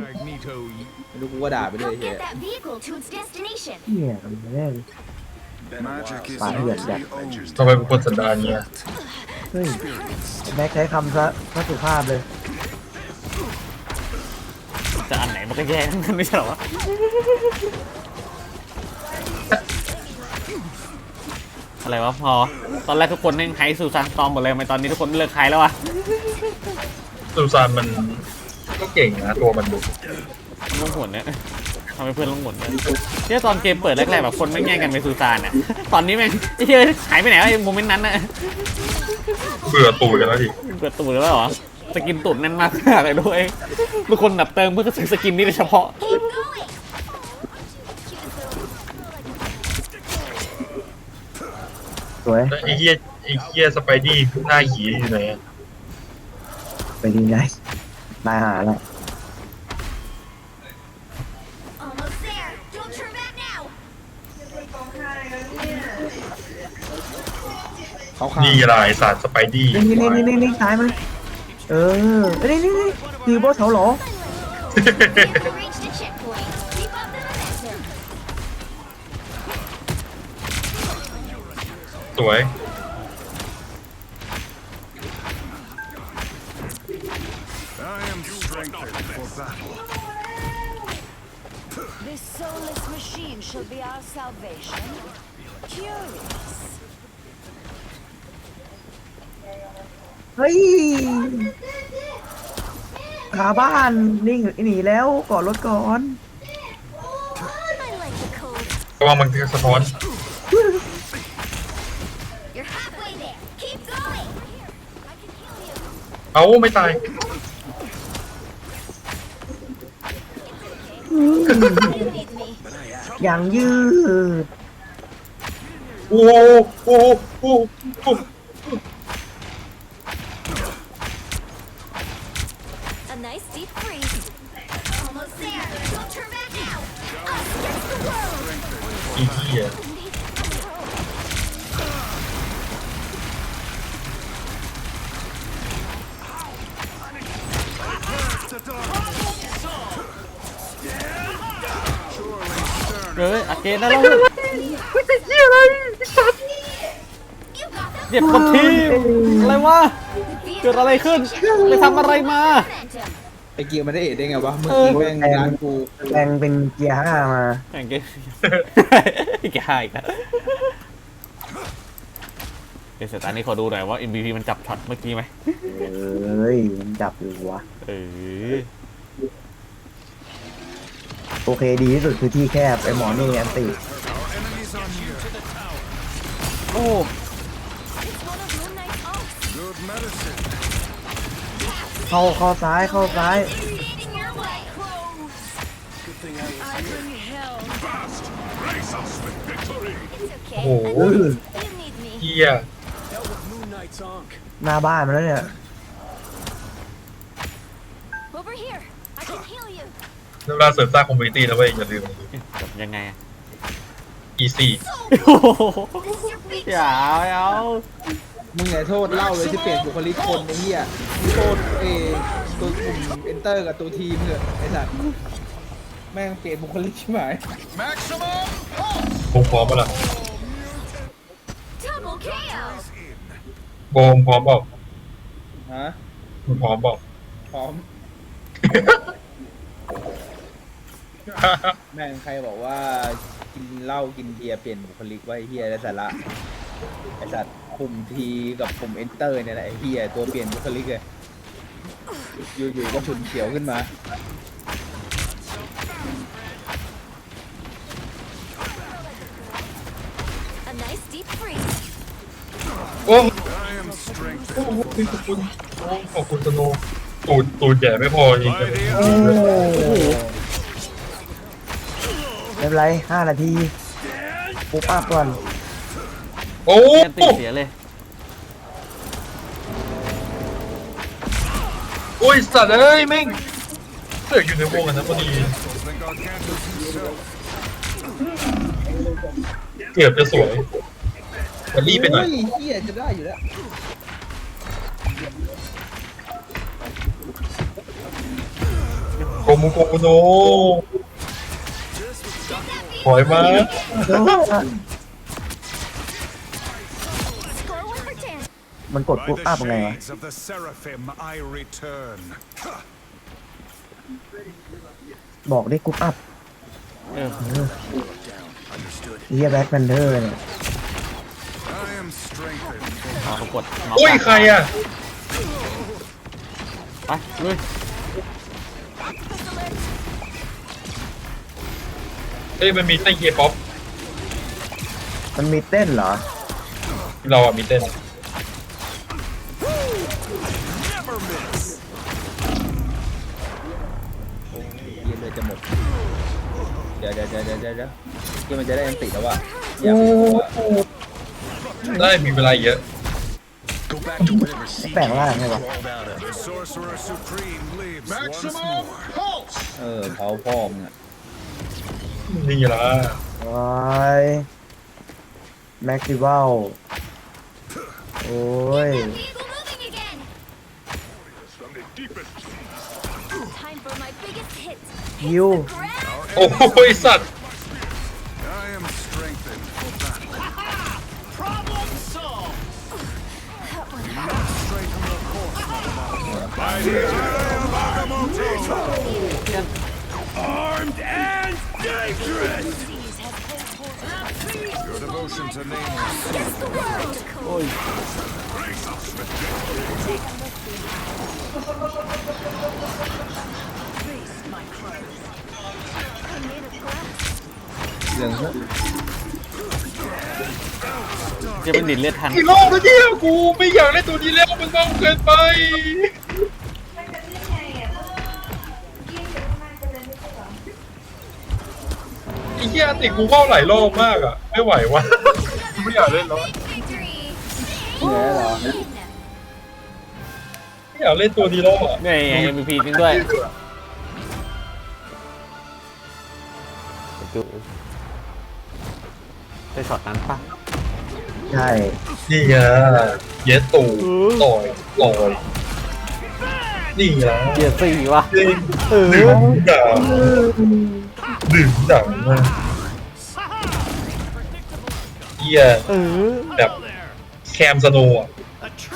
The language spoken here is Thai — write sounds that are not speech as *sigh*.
Magneto. ไม่รู้กูก็ด่าไปเลย Help เฮีย get that vehicle to its destination. เหี้ยมันแน่เลย Magic is Fire not at to that. be owned. ทำไมเป็นคนสันดานเนี่ยเฮ้ยแม็กใช้คำซะซะสุภาพเลยจะอันไหนมันก็แย่ทั้งนั้นไม่ใช่เหรอวะอะไรวะพอ ตอนแรกทุกคนแม่งไฮซูซานตอมหมดเลยทำไมตอนนี้ทุกคนเลิกไฮแล้ววะ ซูซานมัน ก็เก่งนะตัวมันดูลงหนเนี่ยทำให้เพื่อนลงหนเนี่ยที่ตอนเกมเปิดแรกๆแบบคนไม่งแย่งกันไปซูซานอะ ตอนนี้แม่งไอ้เหี้ยหายไปไหนวะไอ้โมเมนต์นั้นน่ะเบื่อตูดกันแล้วดิเปิดตูดแล้วเหรอ สกินตูดแน่นมากเลยด้วยทุกคนแบบเติมเพื่อซื้อสกินนี้โดยเฉพาะ Keep going. สวยแล้วไอ้เหี้ยไอ้เหี้ยสไปดี้หน้าหีอยู่ไหนอะไปดีไง นายหาแล้ว Almost there. Don't turn back now. เขาข้างนี่ไรสารสไปดี้นี่นี่นี่นี่นี่ซ้ายมันเออเอ้ยนี่นี่นี่คือบอสเขาเหรอ Vehicle reached a checkpoint. Keep up the momentum. สวย I am strengthened for battle. This soulless machine shall be our salvation. Curious. เฮ้ยขาบ้านนิ่งหนีแล้วกอดรถก่อน I like the code. เพราะว่ามันสะท้อน You're halfway there. Keep going. I can heal you. เอ้าไม่ตาย *laughs* อย่างยืด โอ้โหโอ้โหโอ้โห A nice deep freeze. Almost there. Don't turn back now. Us against the world. อีเหี้ย เฮ้ยอาเกนได้แล้ว You got the เหยียบกับทีมอะไรวะเกิดอะไรขึ้นไปทำอะไรมา momentum. ไอ้เกียร์มันได้เอ็ดได้ไงวะเมื่อเออกี้แม่งร้านกูแรงเป็นเกียร์ห้ามาแข่งเกมอีกหายอีกแล้วเดี๋ยวเสร็จตอนนี้ขอดูหน่อยว่า MVP มันจับช็อตเมื่อกี้ไหมเอ้ยมันจับอยู่วะเออ โอเคดีที่สุดคือที่แคบไอหมอนี่แอนติ Enemies on here. โอ้ It's one of Moon Knight's ops. Good medicine. เข้าเข้าซ้ายเข้าซ้าย Initiating your way. I bring hell. Raise us with victory. It's โอ้ okay. โห You need me. เหี้ยหน้าบ้านมาแล้วเนี่ย เวลาเสริมสร้างคอมมูนิตี้นะเว้ยอย่าลืม จบยังไงอะ easy โอ้โห This is your big อย่าไม่เอามึงอย่าโทษเล่าเลยที่เปลี่ยนบุคลิกคนไอ้เหี้ยมึงโทษเอตัวกลุ่มเอนเตอร์กับตัวทีมเถอะไอ้สัตว์แม่งเปลี่ยนบุคลิกใช่ไหม Maximum. คงพร้อมปะล่ะ double KO. โบมพร้อมบอกฮะ มึงพร้อมบอกพร้อม แม่งใครบอกว่ากินเหล้ากินเบียร์เปลี่ยนบุคลิกว่าไอ้เฮียและสาระไอ้สัตว์คุมทีกับคุมเอนเตอร์เนี่ยแหละไอ้เฮียตัวเปลี่ยนบุคลิกเลยอยู่ๆก็ฉุนเฉียวขึ้นมา A nice deep freeze. โอ้ I am strengthened. โอ้ขอบคุณโอ้ขอบคุณสโนว์ตูดตูดใหญ่ไม่พอจริง By the โอ้ end. โหไม่ เป็นไรห้านาทีปุ๊บอัพก่อนโอ้แอนตีเสียเลยโอ้ยสัตว์เอ้ยแม่งเสือกอยู่ในวงอันนั้นพอดี Think Arcantus himself. เกือบจะสวยแต่รีบไปหน่อยโเฮียจะได้อยู่แล้วโอ้มุโกโน ถอยมาโอ้ย Score one for Tan. มันกด By ปุ๊บ the อัพไงวะ shades of the seraphim, I return. บอกได้กรุ๊ปอัพเออเฮียแบ็คแพนเดอร์เนี่ย I am strengthened for เอาเขากดน็กอุ้ยใครอะไปลุย เอ้ยมันมีเต้นเฮียป๊อปมันมีเต้นเหรอ เราอะมีเต้นเหี้ยเลยจะหมดเดี๋ยวเดี๋ยวเดี๋ยวเดี๋ยวเดี๋ยวเดี๋ยวที่มันจะได้อันติแล้วว่ะอยากไปดูว่าได้มีเวลาเยอะ Go back to whatever seed แปลงร่างไงวะ crawled out of. The sorcerer supreme lives once more. เออเผาพ่อมึงอะ นี่ละโอ้ยแม็กซิวัลโอ้ย That vehicle moving again. Time for my biggest hit. ยิว Grab. โอ้โหไอ้สัตว์ I am strengthened for battle. Mighty Isle of Your devotion to nameless Against the world. I'm made of glass. เรื่องเนี้ยจะเป็นดินเลือดทันกี่รอบแล้วเนี่ยกูไม่อยากเล่นตัวนี้แล้วมันเบาเกินไป เหี้ยติกูเข้าหลายรอบมากอะ ไม่ไหววะไม่อยากเล่นแล้ว Victory. เหนื่อยแล้วเหรอไม่อยากเล่นตัวนี้แล้วอะเนี่ยไง MVP จริงด้วยดูได้ช็อตนั้นปะใช่ นี่ไงเยสตูต่อยต่อย นี่ไงเกียร์สี่วะดึงเออดึงดังดึงดังมากเหี้ยเออแบบแคมสโนว์อะ A